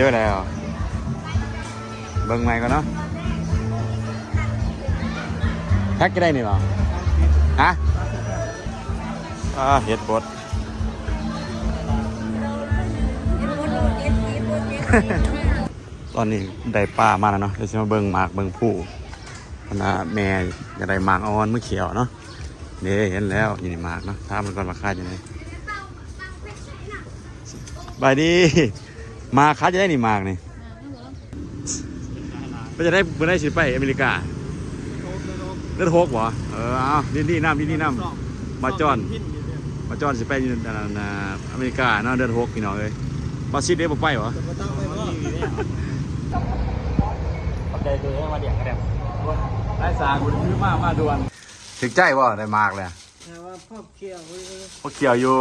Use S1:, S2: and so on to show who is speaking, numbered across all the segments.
S1: นี่เจอแล้วเบิ่งใหม่ก่อนเนาะแพ็กก็ได้นี่เหรอฮะอ่าเห็ดบดตอนนี้ได้ป้ามาแล้วเนาะเดี๋ยวจะมาเบิ่งหมากเบิ่งผู้คณะแม่จะได้หมากอ่อนเมื่อเขียวเนาะนี่เห็นแล้วนี่หมากเนาะถามมันก่อนราคาจะไหนบายดีห มากค้าจะได้นี่หมากนี่ก็จะได้เพื่อได้สิไปอเมริกาเลือดโฮกบ่เออเอาดินดีน้ำดินดีน้ำมาจอนมาจอนสิไปอยู่อันนั้นน่ะอเมริกาเนาะเดือนหกพี่น้องเอ้ยมาซิดเด้บ่ไปเหรอ
S2: ปัจจัยตัวนี้มาเดี่ยงกระเด็บ
S1: ได้สาคุณซื้อมามาด่วนถึงใจบ่ได้มากเลย
S2: แต่ว่าพ่อเขียว
S1: พอเกี่ยวอยู่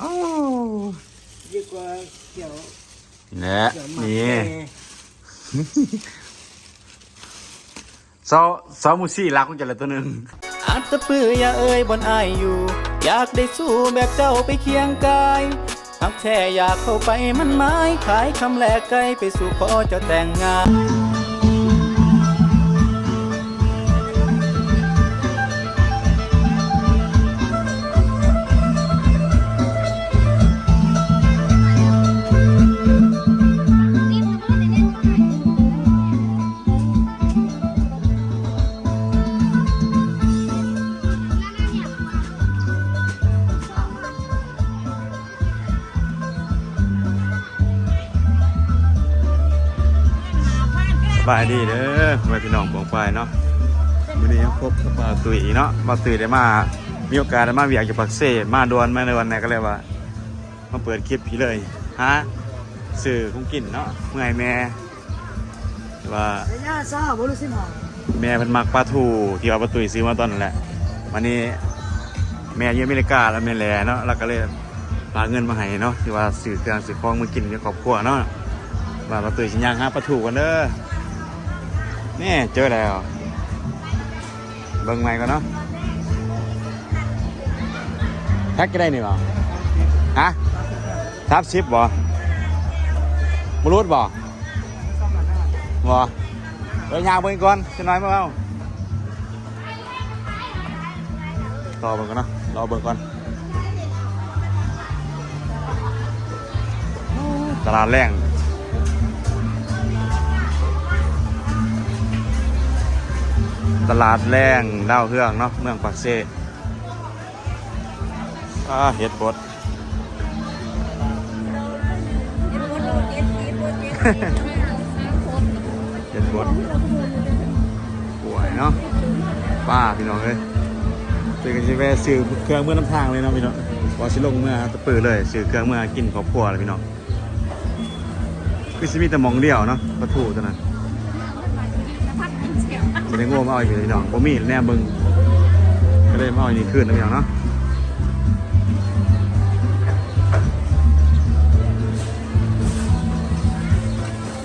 S1: อ้าว
S2: ยิ่งกว่าเขียว
S1: นี่แหละ
S2: เขียวหมัก
S1: นี่
S2: แก่
S1: เซาเซามูซี่รักคุณจะเลยตัวหนึ่ง
S3: อาจจะปื้ออย่าเอ่ยบนอายอยู่ อยากได้สู้แบบเจ้าไปเคียงกายหักแท้อยากเข้าไปมันไม้ขายคำแลกไกลไปสู่ขอเจ้าแต่งงานา
S1: ยดีเด้อไว้พี่น้องบองไปเนาะวันนี้พบกับปาตุยเนาะปาตุยได้มามีโอกาสได้มาเวียกอยู่ปักเซ่มาดวนมาในวันไหนก็เลยว่ามาเปิดคลิปพี่เลยฮะสื่อคงกินเนาะเมื่อยแม่ว่า
S2: ระยะซ่าบริสิมา
S1: แม่เพิ่นมักปลาทูที่ว่าปลาตุยซื้อมาตอนนั้นแหละวันนี้แม่อยู่อเมริกาแล้วแม่แหล่เนาะแล้วก็เลยฝากเงินมาให้เนาะที่ว่าซื้อเครื่องซื้อของมากินในครอบครัวเนาะว่าปลาตุยสิย่างหาปลาทูกันเด้อ นี่เจอแล้วเบิ่งใหม่ก่อนเนาะแพ็กก็ได้นี่บ่ฮะทับซิปบ่บรูดบ่บ่เดี๋ยวยางเบิ่งก่อนจะน้อยมาเอารอเบิ่งก่อนเนาะรอเบิ่งก่อนตลาดแรง ตลาดแรงดาวเฮืองเนาะเมืองปากเซ่อาเห็ดบดเห็ดบดป่วยเนาะป้าพี่น้องเอ้ยซื้อกันชิแวะซื้อเครื่องเมื่อน้ำทางเลยเนาะพี่น้องพอชิลงเมื่อตะปือเลยซื้อเครื่องเมื่อกินครอบครัวเลยพี่น้องคือชิมีแต่หมองเดียวเนาะปลาทูตัวนั้น จะได้โง่มาเอาอีกพี่น้องบ่มีแน่เบิ่งก็เลยมาเอาอันนี้คืนนะพี่น้องเนาะ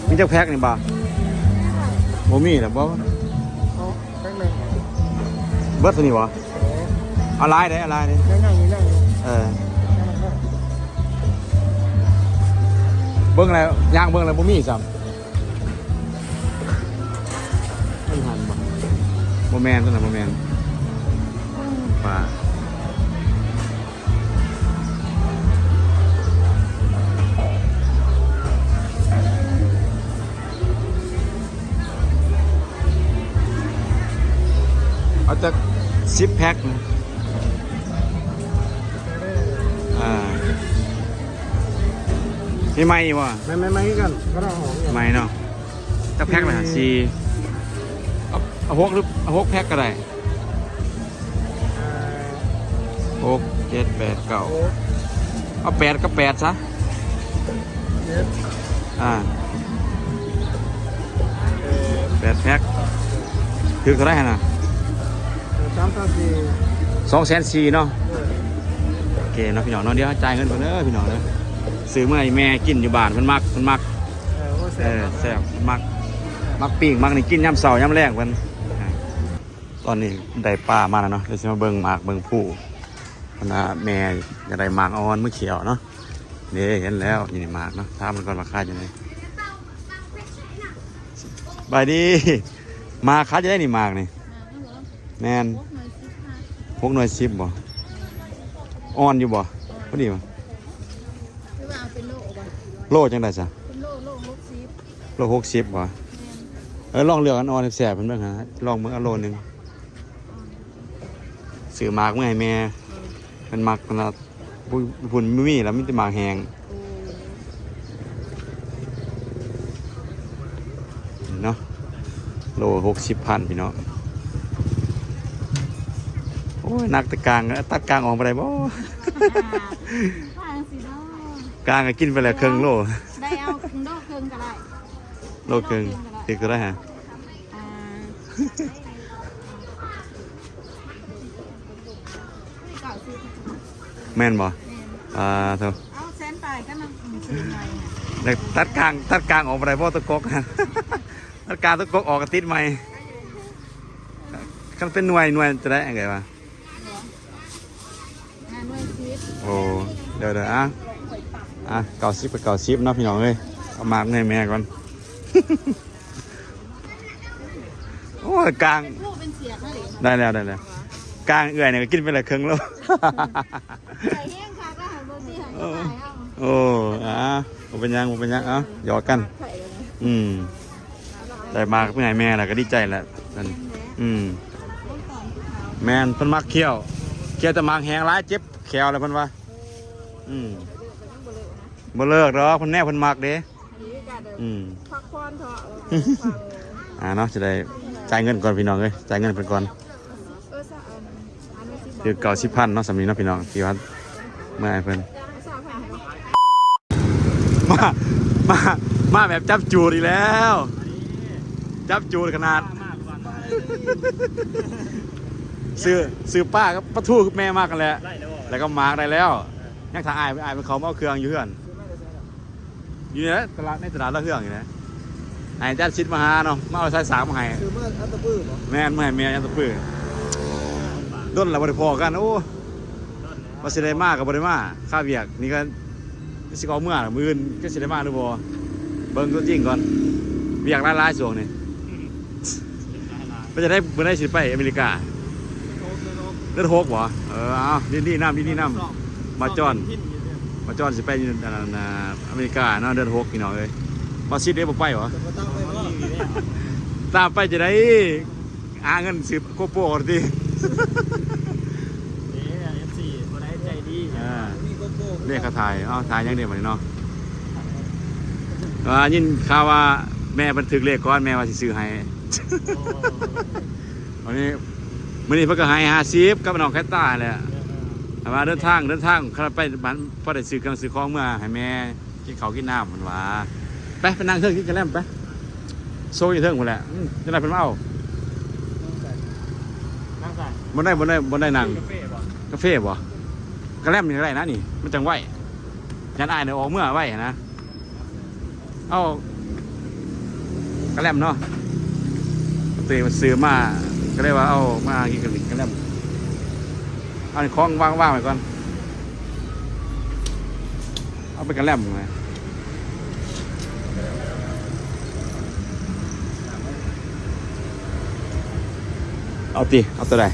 S1: มีเจ้าแพ็กนี่บ่บ่มีนะบ่
S2: เขาตั้งหนึ่ง
S1: เบิร์ดตัวนี้วะเอาลายได้เอาลายได้
S2: นั่งนั่งอยู่นั่งอยู่
S1: เออเบิ้งแล้วย่างเบิ้งแล้วบ่มีซ้ำ บ่แมนตัวนั้นบ่แมนป่าเอาจากสิบแพ็คนะอ่ามีไหมวะ
S2: ไม่ไม่ไม่กันก็ต้องหอมอย่าง
S1: ไหมเนาะจะแพ็คเลยสี่ เอาเอาหกหรือเอาหกแพ็คก็ได้หกเจ็ดแปดเก้า
S2: โอ้
S1: เอาแปดก็แปดซะ
S2: เย็ด
S1: อ่า
S2: เออ
S1: แปดแพ็คถือเท่าไหรฮะนะ
S2: สามต่อสี่
S1: สองแสนสี่เนาะ
S2: เออ
S1: โอเคเนาะพี่น้องเนาะเดี๋ยวจ่ายเงินก่อนเด้อพี่น้องเด้อซื้อเมื่อให้แม่กินอยู่บ้านมันมักมันมัก
S2: เออว่าแซ่
S1: เออบแซ่บมักมักปิ้งมักนี่กินยำเสาร์ยำแรงมันอ่า ตอนนี้ได้ป้ามาแล้วเนาะเดี๋ยวจะมาเบิ่งหมากเบิ่งผู้คณะแม่จะได้หมากอ่อนมือเขียวเนาะเนี่เห็นแล้วอยู่ในหมากเนาะถามมันก่อนราคาจะไหนบายดีหมากคัดจะได้นี่หมากนี่แมนพกหน่วยสิบบ่อ่อนอยู่บ่พอดีบ่
S4: หรือว่าเอาเป็นโล่
S1: จังไดจ้ะ
S4: โลหกสิบ
S1: โลหกสิบบ่เออลองเลือกอันอ่อนแสบๆเพิ่นเบิ่งหาลองเบิ่งอาโลหนึง ซื้อหมากมาให้แม่มันมักขนาดบุบุญไม่มีแล้วมีแต่หมากแหง
S4: โอ้
S1: เนาะโลหกสิบพันพี่น้องโอ้ยนักตะกลางอะตัดกลางออกไปได้บ่
S4: ทางสิเนาะ
S1: กลางก็กินไปแล้วครึ่งโล
S4: ได้เอาครึ่งโลครึ่งก็ได้
S1: โลครึ่งติดก็ได้ฮะ
S4: อ่าเก่าสิ
S1: แม่นบ่
S4: แม่น
S1: อ่าเถอะ
S4: เอาแสนไปก็นั่งซื้อใหม่น่ะ
S1: ได้ตัดกลางตัดกลางออกไปได้บ่ตะกกฮะตัดกลางตะกกออกก็ติดใหม่คันเป็นหน่วยหน่วยจะได้ไงวะ
S4: งานด้วยชีวิต
S1: โอ้เดี๋ยวเดี๋ยวอะอะเก่าซิบไปเก่าซิบเนาะพี่น้องเอ้ยเอามากให้แม่ก่อนโอ้ยกลาง
S4: ลูกเป็นเสียค่ะหรือ
S1: ได้แล้วได้แล้ว กลางเอื่อยเนี่ยก็กินไปละครึ่งแล้ว
S4: ใส่แห้งค่ะก็หันเบอร์ที่หันก็ขายเอา
S1: โอ้อะบ่เป็นหยังบ่เป็นหยังเอ้าหยอกกัน
S4: ไข่เลยนะ
S1: อืมได้มากเพื่อให้แม่แล้วก็ดีใจแหละนั่นอืม
S4: ต้นตอนที่เขา
S1: แม่นเพิ่นมักเคี้ยวเคี้ยวแต่มากแหงร้ายเจ็บแขวเลยเพิ่นว่า อืมบ่เลิกดอกเพิ่นแน่เพิ่นมักเด้
S4: อันนี้ก็เดิน
S1: อืม
S4: พักผ่อนเถอะแล้วก็ฟัง
S1: อ่าเนาะจะได้จ่ายเงินก่อนพี่น้องเอ้ยจ่ายเงินเพิ่นก่อน
S4: เออสะอัน อันไม่สิบ
S1: คือเก่าสิพันเนาะสำนีเนาะพี่น้องที่ว่าเมื่อให้เพิ่น
S4: สาวแผ่นให้
S1: มามามาแบบจับจูดอีกแล้ว จับจูดขนาดซื้อซื้อป้าก็ปะทูกับแม่มากกันแหละแล้วก็มาร์กได้แล้วยังทางอายไปอายเป็นเขามาเอาเครื่องอยู่เพื่อนอยู่ในตลาดในตลาดละเครื่องอยู่นะไอ้จัดชิดมาหาเนาะมาเอาสายสามมาให้
S2: คือเมื่ออัตตะปื้อบ่
S1: แม่นเมื่อให้แม่ยังตะปื้อ ด้นเราบริพอกัน โอ้ว่าสิได้มากกับบริมาค่าเวียกนี่ก็สิเอาเมื่อล่ะมืออื่นก็สิได้มาหรือบ่เบิ่งตัวจริงก่อนเวียกหลายๆส่วงนี่ก็จะได้เมื่อได้สิไปอเมริกาเลือดหกบ่เออเอาดีดีน้ำดีดีน้ำมาจอนมาจอนสิไปอยู่อันนั้นน่ะอเมริกาเนาะเดือนหกพี่น้องเอ้ยมาซิดเด้บ่ไปบ่
S2: จะมาตั้งไปบ่
S1: ตามไปจะได้หาเงินซื้อโกโปร ก่อนดิ
S2: นี่เอฟซีบ่ได้ใจดี
S1: อ่า
S2: มีโกโก้
S1: เรียกเขาถ่ายเอ้าถ่ายอยังเดียวบัดนี้เนาะอ่ายินข่าวว่าแม่บันทึกเลขก่อนแม่ว่าสิซื้อให้วันนี้มื้อนี้เพิ่นก็ให้50กับน้องแคตตาแหละแต่ว่าเดินทางเดินทางข้าไปบ้านพอได้ซื้อเครื่องซื้อของเมื่อให้แม่กินข้าวกินน้ำมันว่าไปไปนั่งเครื่องกินกันแล้วไปโซ่อยี่เทิงหมดแหละอืมจะได้เป็นเมา
S2: นั่งใส่
S1: บนได้บนได้บนได้นั่ง
S2: กาแฟบ่
S1: กาแฟบ่กระแลมนี่ไรนะนี่ มันจังไหวยันอายเนี่ยออกเมื่อไหวนะ เอากระแลมเนาะตีมันซื้อมาก็เลยว่าเอามากินกันกระแลมเอาในคล้องว่างๆไว้ก่อน เอาไปกระแลมไง เอาตีเอาตัวใด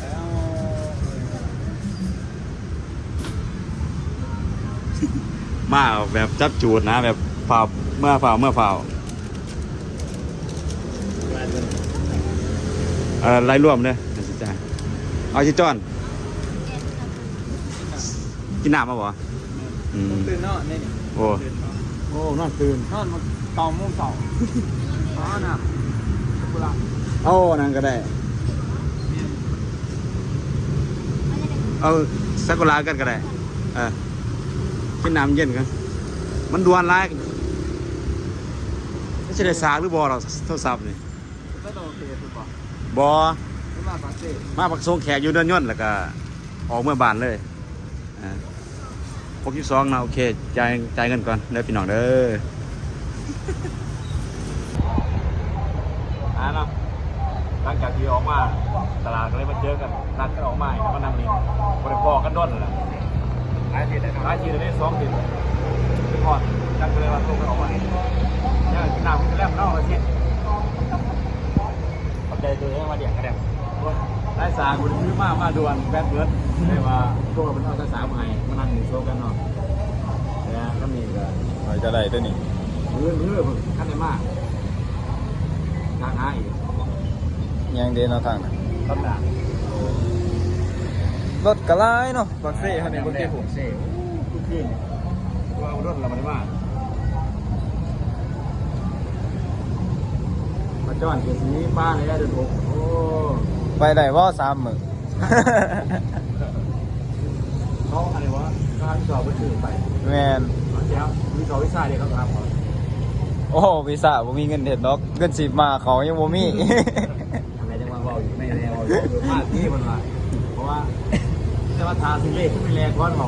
S1: มาแบบจับจูดนะแบบฝ่าเมื่อฝ่าเมื่อฝ่าเออไล่ร่วมเลยเดี๋ยวสิจ้าเอาชิจอน กินน้ำมาบ่อืม
S2: ตื่นนอนนี่นี่
S1: โอ้โอ้นอนตื่น
S2: นอนมาตองโมงเสาร์อ๋อน่ะกุหลาบ
S1: เอานั่นก็ได้ เอาสักกุลากันก็ได้เออกินน้ำเย็นกันมันดวนร้ายไม่ใช่ได้สากหรือบอหรอกโทรศัพท์นี่
S2: ก็โดนเทสุดบ่
S1: บอ
S2: หรือว่าปาเซ่
S1: มาปักทรงแขกอยู่เดินย่นแล้วก็ ออกเมื่อบานเลยอ่าพกยี่สองนะโอเคจ่ายจ่ายเงินก่อนเด้อพี่น้องเด้ออ่าเนาะหลังจากที่ออกมา ตลาดก็เลยมาเจอกันนัดกันออกมาแล้วมานั่งนี่บริพอกันด้นแหละ
S2: หลายทีเลย
S1: หลายทีเลยสองทีไปพอดจัดเลยว่าตัวกันออกมาเนี่ยกินน้ำกินแล้มนอกเลยที
S5: ปัจจัยตัวเองมาเดี่ยงกันแดง
S1: ไร้สาคุณพิมากมาด่วนแป๊บเดียวเลยว่าพวกเราเป็นเอาภาษาใหม่มานั่งนี่โซกันเนาะแล้ก็มีก็
S2: จะได้ตัวนี้
S1: เรื่อยเรื่อยขั้นไหนมากทางหาอี
S2: ยังเดินเอาทางนะ
S1: ต้นหนาร
S2: ถกระไรเนาะบักเซ่เขาเนี่ยบักเซ่ผม
S1: เซ่ทุกคืนว่ารถเราไม่ได้มามาจอนเกียรตินี้ป้าเลยได้เดือนหกโอ้
S2: ไปได้ว่าสามหมื่น
S1: เขาอะไรวะค่ารสอบไปซื้อไป
S2: แมน
S1: เจ้าวิสอบวิซ่าเดียวเขาทำเหรอ
S2: โอ้วีซ่าผมมีเงินเด็ดดอกเงินสิบมาเขายังบ่มี
S1: อ มากที่มันละเพราะว่าจะมาทาสิเลขไม่แรงก้อนหมอ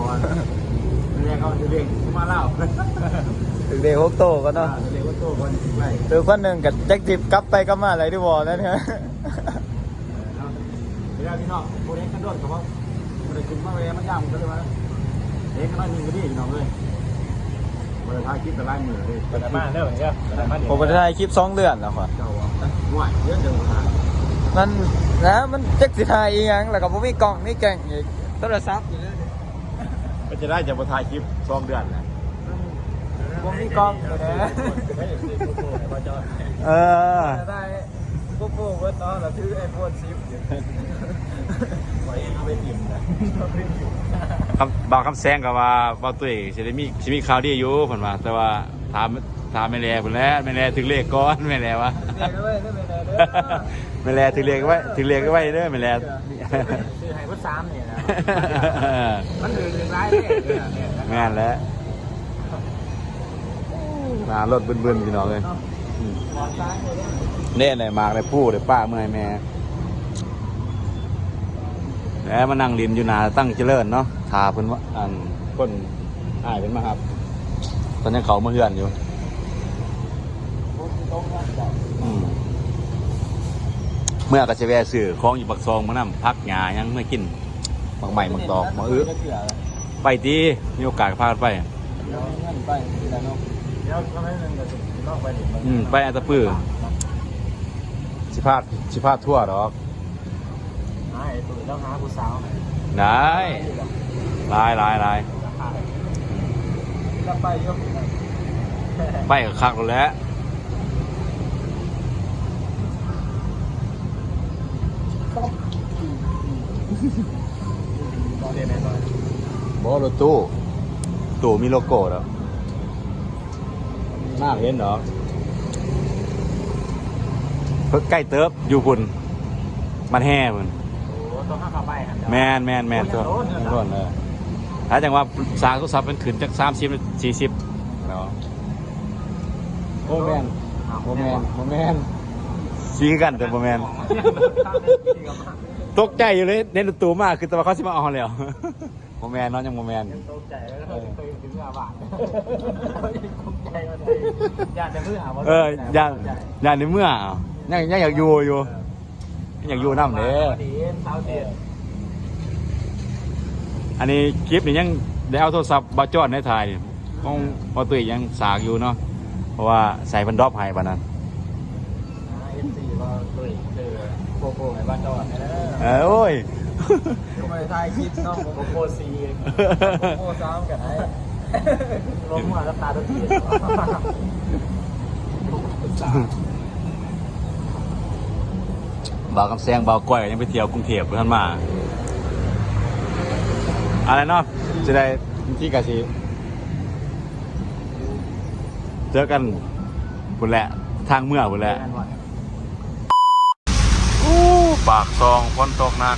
S1: ไม่แรงเขาสิเลขมาเล่า
S2: ถึงเด็กฮกโตก็เนาะ
S1: สิเลขว่าโตคนสิไร
S2: ตัวคนหนึ่งกับแจ็คจิบกลับไปกลับมาอะไรที่บอนั่นเนี่ย
S1: เวลาพี่น้องโมเดลกันโดดเขาบอกโมเดลคุณมาเวมันย่างมันก็เลยว่าเด็กก็น้อยนึงก็ดีพี่น้องเลยโมเดลทายคลิปแต่ลายมือเลย
S6: เป็นมาเด้อเหมือนกันเป็นมาเดี๋ยว
S2: ผมไปถ่ายคลิปสองเดือนแล้วค่ะ
S1: เจ้าอะห่วยเยอะเดิมขนาด
S2: มัน นะมันแจ็คสิถ่ายอีหยังแล้วก็บ่มีกล้องมีแก่งอีกโทรศัพท์อยู่เลย
S1: ก็จะได้จะมาถ่ายคลิปสองเดือนนะ
S2: บ่มีกล้องอยู่นะ
S1: เออ
S2: ได้โกโก้เวิร์ดเนาะแล้วถือไอโฟน10อยู่
S1: ไว้ไปอิ่มนะคำบางคำแซงกับว่าบ่าวตุ้ยสิได้มีสิมีข่าวดีอยู่เพิ่นว่าแต่ว่าถามถามแม่แลเพิ่นแหล้วแม่แลถึงเลขก่อนแม่แลวะ
S2: เรียกไว้ได้ไหมเด้อ
S1: แม่แลถึงเลขไว้ถึงเลขไว้เด้อแม่แล
S6: ซื้อให้พุทธสามเนี่ยนะ
S1: มันถึงถึงร้ายเลยแม่นแล้วมารถบึนๆพี่น้องเลยอืมเน่เลยมากเลยพูดเลยป้าเมื่อยแม่แล้วมานั่งริมอยู่หนาตั้งเจริญเนาะทาเพิ่นว่าอันคนอายเป็นมาครับ ตอนนี้เขามาเฮือนอยู่อืม เมื่อก็จะแวะซื้อของอยู่ปักซองมานำพักหยายังไม่กินบางใหม่บางตอกบางอื้อไปตีมีโอกาสก็พากันไป
S2: เดี๋ยวเงินไปแล้วเนาะ
S6: เดี๋ยวทำให้หนึ่งกับสิบนอกไปดิ
S1: อืมไปอัตตปื้อสิพาดสิพาดทั่วดอก
S6: หาไอ้ตุ๋ยแล้วหาผู้สาว
S1: ได้ลายลายลาย
S2: จะไปยก
S1: ไปกับคักแล้ว แหล้ว
S6: เรียนในซอย
S1: บอรถตู้ตู้มีโลโก้แล้วน่าเห็นดอกเพิ่งใกล้เติบอยู่พุ่นมันแห่พุ่น
S6: โอ้ต้องข้าไปครับ
S1: แมนแมนแมนตัวต้นเออถ้าจังว่าสร้างโทรศัพท์เป็นขึ้นจากสามสิบสี่สิบเนาะโอ้แมนโอ้แมนโอ้แมนซีกันแต่โมแมน ตกใจอยู่เลยเน้นตัวมากคือแต่ว่าเขาสิมาเอาแล้วโมแมนเนาะยังโมแมน
S6: ตกใจแล้วก็ไปถึงอาบาทตกใจมันเลยอยากจะเพื่อหาว่า
S1: เอออย่าอย่าในเมื่อเอายังยังอยากอยู่อยู่ยังอยากอยู่น้ำเด้อ
S6: ดีสาวเดียน
S1: อันนี้คลิปนี่ยังได้เอาโทรศัพท์บาจอดในถ่ายนี่ของพอตุยยังสากอยู่เนาะเพราะว่าใส่พันดรอปให้ปานนั้น
S6: เอฟ ซีก็ตุ๋ยเจอโกโก้ในบ้านจอดนะ
S1: เออโอ้ย
S2: ก็ไปถ่ายคลิปเนาะ
S6: โกโก้ซี
S2: โอ้ซ้ำกันไอ้
S6: ลงมาแล้วตาตัวที
S1: บ่าวคำแซงบ่าวก้อยยังไปเที่ยวกรุงเทพเพื่อนมา อะไรเนาะจะได้ที่กะสิเจอกันพุ่นแหละ ทางเมื่อพุ่นแหละ อู้ สองฝนตกหนัก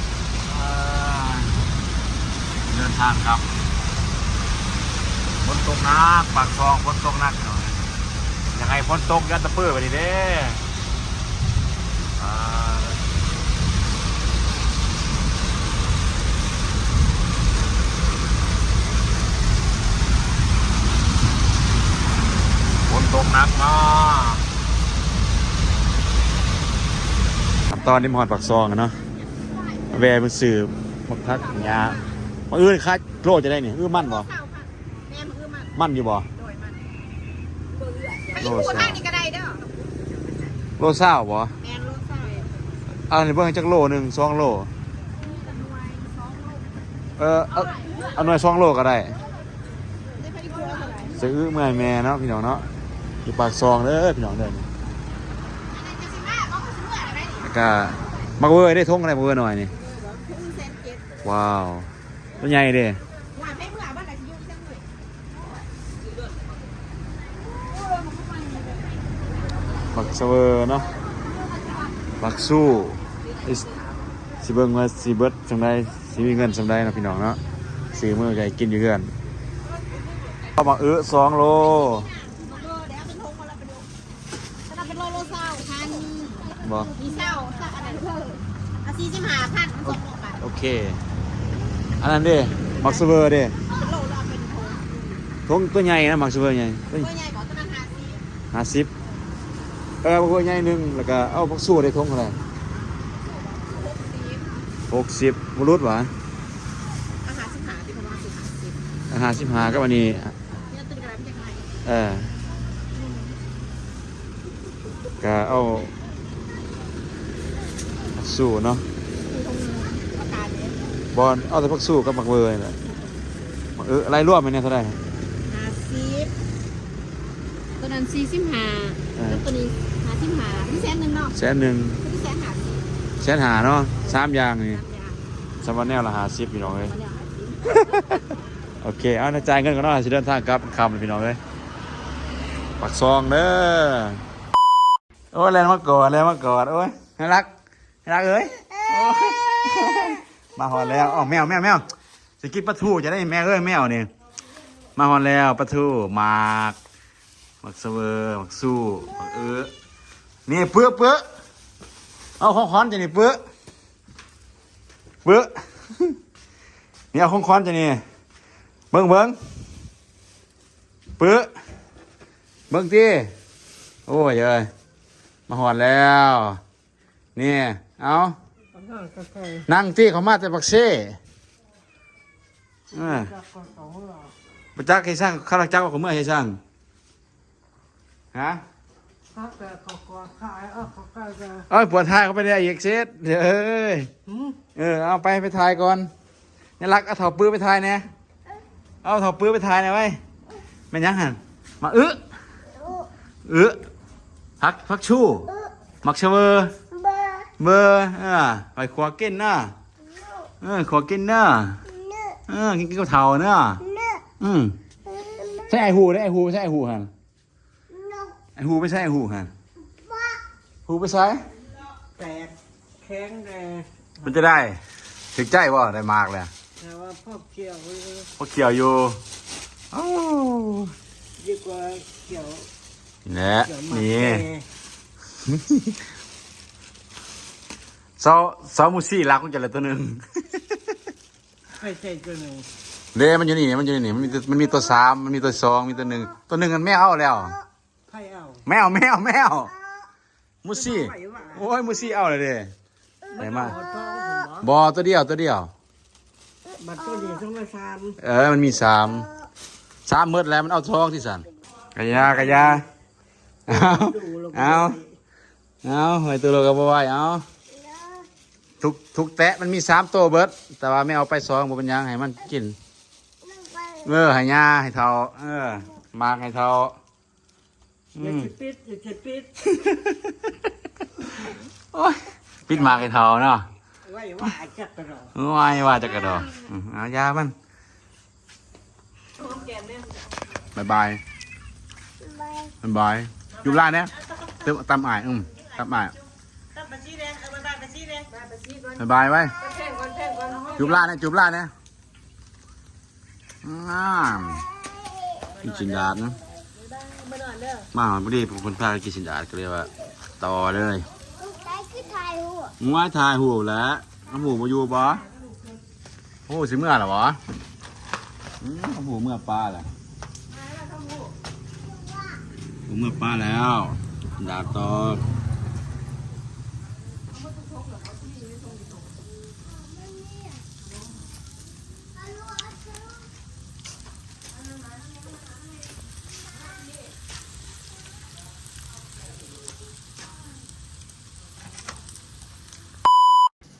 S1: เดินทางครับฝนตกหนักปากซองฝนตกหนักหน่อยยังไงฝนตกยัดตะเปื้อไปดิเด้อ่าฝนตกหนักมาก ครับ ตอนนี้มหอดปากซองอะเนาะแวร์มันสื่อมักพักยามาอื้อคัดโลจะได้นี่อื้อมั่นบ่
S4: เศร้าค่ะแม่มือมัน
S1: มั่นอยู่บ่
S4: โดยมันเบื่อไป
S1: โล
S4: อยู่
S1: เศร้า
S4: ทางนี้ก็ได้เด้อ
S1: โลเศร้าบ่
S4: แมนโลเศร้า
S1: เอาในเบิ่งจักโลหนึ่งสองโล
S4: โเอ
S1: อเอาเอาหน่วยสองโลก็ได้
S4: ได้ไปดีกว่าเท่าไหร่
S1: ซื้อเมื่อยแม่เนาะพี่น้องเนาะอยู่ปากซองเด้อพี่น้องเด้อ แล้วก็มักเวอร์ได้ทงอะไรมักเวอร์หน่อยนี่
S4: ครึ่งเซนเจ็ด
S1: ว้าวตัวใหญ่เด้
S4: หวานให้เมื่อบ้านไหนสิยุ่งจังเลย
S1: มักเซเวอร์เนาะมักสู้อิสสิเบิ่งว่าสิเบิดจังไดสิมีเงินจังไดเนาะพี่น้องเนาะซื้อมื้อไก่กินอยู่เฮือนเอามาเอื้อสองโล
S4: เออเดี๋ยวเอาเป็นทงมาแล้วไปดูถ้าเราเป็นโลโลเศร้าพัน
S1: บ่
S4: มีเศร้าสักอันนั้นเพิ่มเอาสี่สิบห้าพันสองโลไป
S1: โอ เค อันนั้นเด้มักเซเวอร์เด้
S4: เป็นโลเราเป็นทง
S1: ทงตัวใหญ่นะมักเซเวอร์ใหญ่ตัว
S4: ตัวใหญ่กว่าตัวนั้นห้าสิบ
S1: ห้าสิบเออมักเวอร์ใหญ่หนึงแล้วก็เอามักสู้ได้ทงเท่าไหร่
S4: หกสิบ
S1: หกสิบมรุษหวะ
S4: อาหารสิบห้าที่ประมาณสิบห้าสิบ
S1: อาหารสิบห้าก็วันนี้
S4: เนี่ยตื่นกระไรเป็นยังไง
S1: เออก็เอาผักสู้เนาะ
S4: คือทงประกาศเลย
S1: บอลเอาแต่ผักสู้กับมักเวอร์นี่แหละมักเอออะไรรวมไปเนี่ยเท่าไหร่
S4: ห้าสิบตัวนั้นสี่สิบห้าแล้วตัวนี้ห้าสิบห้าที่แสนหนึ่งเนาะ
S1: แสนหนึ่ง
S4: ที่แสนห้าสิบ
S1: แสนหาเนาะสามอย่างนี่
S4: สามอย่าง
S1: สามวันแนวละหาสิบพี่น้องเลย
S4: มันอย่างห้าสิบ
S1: โอเคเอานะจ่ายเงินก่อนเนาะสิเดินทางกลับคำเลยพี่น้องเลยปักซองเด้อโอ้ยแรงมากอดแรงมากอดโอ้ยน่ารักน่ารักเอ้ยโอ้ย มาหอนแล้วอ๋อแมวแมวแมวจะกินปลาทูจะได้แม่เอ้ยแมวเนี่ยมาหอนแล้วปลาทูหมากหมักเสเวอร์หมักสู้หมักเออนี่เปื้อเปื้อเอาของคอนจะนี่เปื้อเปื้อนี่เอาของคอนจะนี่เบิ้งเบิ้งเปื้อเบิ้งที่โอ้ยเอ้ยมาหอนแล้ว นี่ เอา นั่งที่เขามาแต่ปักเซ่เออประจักษ์ให้สร้างข้าราชการของเมื่อให้สร้างฮะเอ้ยปวดท้ายเขาไปได้อีกเซตเดี๋ยวเอ้ยเออเอาไปไปถ่ายก่อนนี่รักเอาเถาปื้อไปถ่ายเนี่ยเอาเถาปื้อไปถ่ายหน่อยไว้แม่นยังหันมาอึอึพักพักชู่มักเชเวอร์ เบอร์อ่าไปขวากินนะเออขวากินนะเออกินกับเถาเนาะอืมใช่ไอหูได้ไอหูใช่ไอหูหันไอหูไม่ใช่ไอหูหันหูไปใส่
S6: แตกแข็งแรง
S1: มันจะได้ถึงใจว่าได้มากเลย
S6: แต่ว่าพ่อเกี่ยว
S1: พอเขียวอยู่อ้าว
S6: ดีกว่าเกี่ยว
S1: นี่แหละ
S6: เกี่ยวหมัก
S1: นี่
S6: แน่
S1: เสาเสามูซี่รักมันจะเหลือตัวหนึ่ง
S6: ให้ใช่ตัวหนึ่ง
S1: เด้มันอยู่นี่มันอยู่นี่มันมีตัวมันมีตัวสามมันมีตัวสองมีตัวหนึ่งตัวหนึ่งมันไม่เอาแล้ว
S6: ให้เอา
S1: แมวแมวแมวมูซี่
S6: ไหวว่ะ
S1: โอ้ยมูซี่เอาเลยเด้ไหนมา
S6: ขอท้องผมบอก
S1: บอตัวเดียวตัวเดียว
S6: บัตรตัวเดียวต้องมาซาน
S1: เออ มันมีสามสามมืดแล้วมันเอาทองที่สันกะยากะยาเอา
S6: ดูแล้วก็
S1: เอาเอาหอยตัวโลกับไหวเอา ทุกทุกแตะมันมีสามตัวเบิดแต่ว่าไม่เอาไปสองบ่เป็นหยังให้มันกิน เออให้ยาให้เทาเออมากให้เทา
S6: อ
S1: อื
S6: ย่ามจะปิดอย่าจะปิด
S1: โอ้ยปิดมากให้เทาเนาะ
S6: ไว้ว่าจักกระดอก
S1: ว้ายว่าจะกระดอกอืมเอายามันบายบายบายบายอยู่ร้านเนี้ยเติมตำอ่ายอืมตำอ่าย บายบายไว้จุบร้านเนี่ยจุบร้านเนี่ยอ่ากินสินดาดนะมาพอดีผมคนพาไปกินสินดาดก็เรียกว่า ต่อเลย
S4: ได้คือไทยหัว
S1: มึงว่าถ่ายหูแล้วน้ำหูมาอยู่บ่โอ้สิเมื่อหรอวะอืมน้ำหูเมื่อปลาแหละหูเมื่อปลาแล้วดาบตอ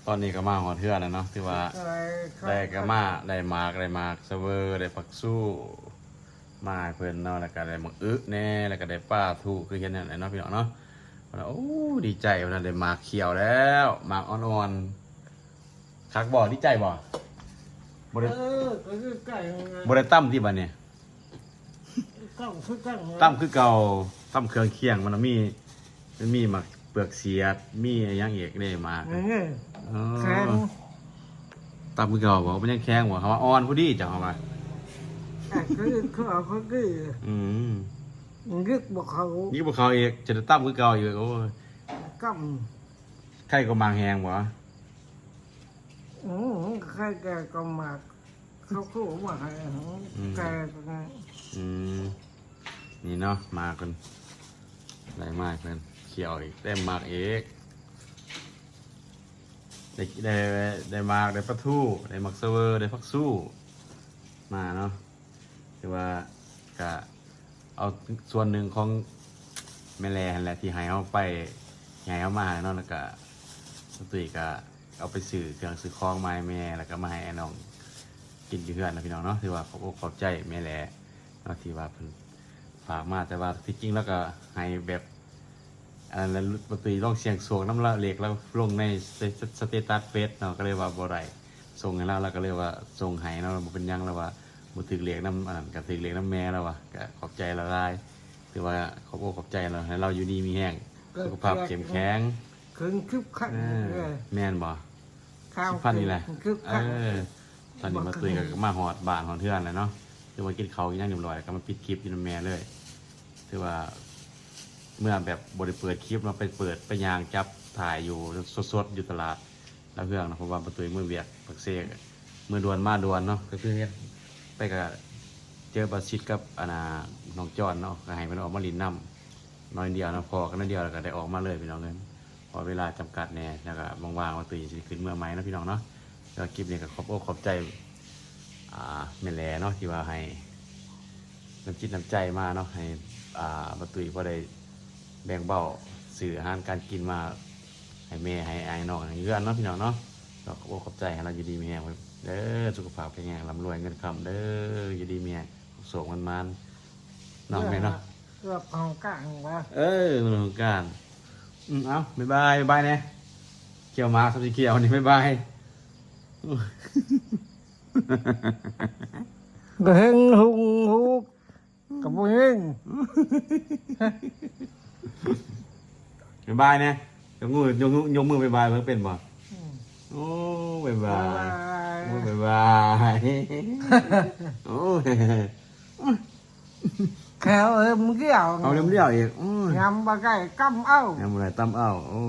S1: ตอนนี้ก็มาหอเทือนแล้วเนาะที่ว่าได้ก็มาได้หมากได้หมากเซเวอร์ได้ผักสู้มาให้เพิ่นเนาะแล้วก็ได้หมักอึแน่แล้วก็ได้ป้าทูคือเห็นนั่นแหละเนาะพี่น้องเนาะวันนั้นโอ้ดีใจวันนั้นได้หมากเขียวแล้วหมากอ่อนๆคักบ่ดีใจบ่บ่ได้
S6: เออก็คือไก่
S1: บ่ได้ตั้มที่บัดเนี่ย
S6: ก็คือไก่
S1: ตั้มคือเก่าตั้มเครื่องเคียงมันนะมีมันมีหมักเปลือกเสียดมีอะไรอย่างอีกได้หมาก
S6: นี่
S1: อ๋อ
S6: แข็ง
S1: ตามคือเก่าบอกมันยังแข็งบอกเขาว่าอ่อนผู้ดีจังเขาว่า
S6: อะคือเขาเอาเขาคือ
S1: อืม
S6: ยึกบอกเขา
S1: นี่พวกเขาเองจะได้ตั้มคือเก่าอยู่โอ้ย
S6: ก
S1: ไข่ก็มางแหงบ่ำ
S6: อืมใครแกก็มาเขาคู่มาให้แกก็ไง
S1: อืมนี่เนาะมากันได้มากเพิ่นเขียวอีกได้มากอีก ได้ได้ได้มากได้ปลาทูได้มักเซเวอร์ได้ผักสู้มาเนาะคือว่าก็เอาส่วนหนึ่งของแม่แลนั่นแหละที่ให้เอาไปให้เอามาเนาะแล้วก็ตุ้ยก็เอาไปซื้อเครื่องซื้อของมาให้แม่แล้วก็มาให้ไอ้น้องกินอยู่เพื่อนนะพี่น้องเนาะที่ว่าเขาอกขอบใจแม่แหละเนาะที่ว่าเพิ่นฝากมาแต่ว่าที่จริงแล้วก็ให้แบบ อันนั้นปกติลองเสียงสวงน้ำละเล็กแล้วลงในสเตตัสเฟซเนาะก็เลยว่าบ่ได้ส่งให้เราแล้วก็เลยว่าส่งให้เนาะบ่เป็นหยังแล้วว่าบ่ถึกเลียกน้ำอันนั้นก็ถึกเลียกน้ำแม่แล้วว่ะก็ขอบใจเราได้ถือว่าขอบอกขอบใจเราให้เราอยู่ดีมีแห้งสุขภาพเข้มแข็ง
S6: คืนคึบขัน
S1: เออ
S6: เลย
S1: แม่นบ่
S6: ข้าว
S1: สิพันนี่แหละ
S6: คึบ
S1: เอ
S6: ขัน
S1: อตอนนี้มาตุยกับมาหอดบ้านหอดเทือนแล้วเนาะคือว่ากินเขาวกินย่างเรียบร้อยแล้วก็มาปิดคลิปอยินแม่เลยคือว่า เมื่อแบบบริเปิดคลิปเราไปเปิดไปยางจับถ่ายอยู่สดๆอยู่ตลาดแล้วเพื่อนนะผมว่าประตูมือเวียกปักเซกมือดวนมาดวนเนาะก็คือเฮ็ดไปกับเจอบัชิดกับอานาน้องจอนเนาะก็ให้มันออกมาลินน้ำน้อยเดียวนะพอกันน้อยเดียวแล้วก็ได้ออกมาเลยพี่น้องเลยพอเวลาจำกัดแน่แล้วก็ว่างๆมาตุยสิขึ้นเมื่อไหมนะพี่น้องเนาะแล้วคลิปนี้ก็ขอบอกขอบใจอ่าแม่แลเนาะที่ว่าให้น้ำจิตน้ำใจมาเนาะให้อ่าบตุยพอได้ แบ่งเบาสื่ออาหารการกินมาให้แม่ให้ไอ้ายน้องให้เพื่อนเนาะพี่น้องเนาะก็ขอบอกขอบใจให้เราอยู่ดีมีแรงเด้อสุขภาพแข็งแรงร่ำรวยเงินคำเด้ออยู่ดีมีแรงโศกมันมันๆน้องแม่เนาะ
S6: เกือบของกลางว่า
S1: เออมันของการอืมเอาบ๊ายบายบ๊ายบายเนี่ยเกี่ยวหมาสับสีเขียวนี่บ๊ายบาย
S6: ก็เฮงหุงหูกับผู้หญิง
S1: บ๊ายบายเนี่ยยกมือยกมือยกมือบ๊ายบายเพิ่งเป็นบ่โอ้บ๊ายบายโอ้บ๊ายบายโอ้ย
S6: แขวเอ็มเกี่ยว
S1: เอาเลี้ยมเลี้ยวอีกโอ้ย
S6: ยำปลาไก่กำเอ้า
S1: ยังบ่ได้ตั้มเอาโอ้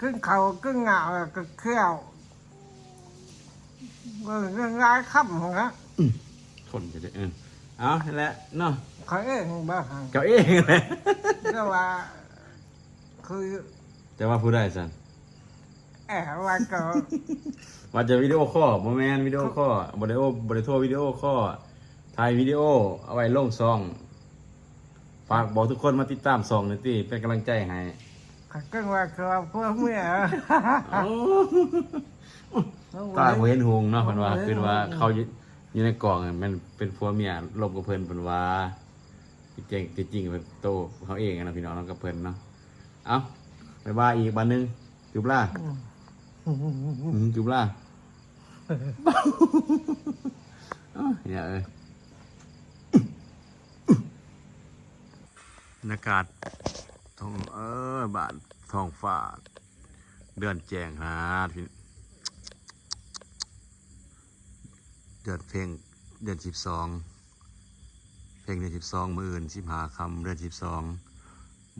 S6: ครึ่งเขาครึ่งเหงาก็เขี้ยวก็เรื่องร้ายค่ำของนะ
S1: คนจะได้เออเอานั่นแหละเนาะ
S6: เขาเองบ้าง
S1: เจ้าเองเลย
S6: เรียกว่าคือ
S1: แต่ว่าผู้ได้สัน
S6: แอบว่าก็
S1: ว่าจะวิดีโอคอลโมแมนวิดีโอคอลบริโอบริโทรวิดีโอคอลถ่ายวิดีโอเอาไว้ลงซอง ฝากบอกทุกคนมาติดตามซองหน่อยติเป็นกำลังใจให้
S6: เขาก็ว่าคือว่าพวกเมีย
S1: ตาบ่เห็นหงเนาะเพิ่นว่าคือว่าเขาอยู่อยู่ในกล่องอะมันเป็นผัวเมียลบกับเพิ่นเพิ่นว่า ที่จริงที่จริงเป็นโตเขาเองอะนะพี่น้องเนาะกับเพิ่นเนาะเอ้าบ๊ายบายอีกบันหนึงจุบล่าอืมจุบล่าเอ้าเนี่ยเอ้ยบรรยากาศท้องเออบ้านท้องฟ้าเดือนแจงฮะพี่เดือนเพลงเดือนสิบสองเพล งเดือนสิบสองมืออื่นสิบหาคำเดือนสิบสอง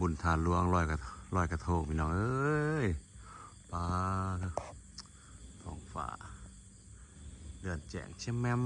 S1: บุญทานหลวงลอยกระลอยกระทงพี่น้องเอ้ยปลาท้องฟ้าเดือนแจงเช่มแมม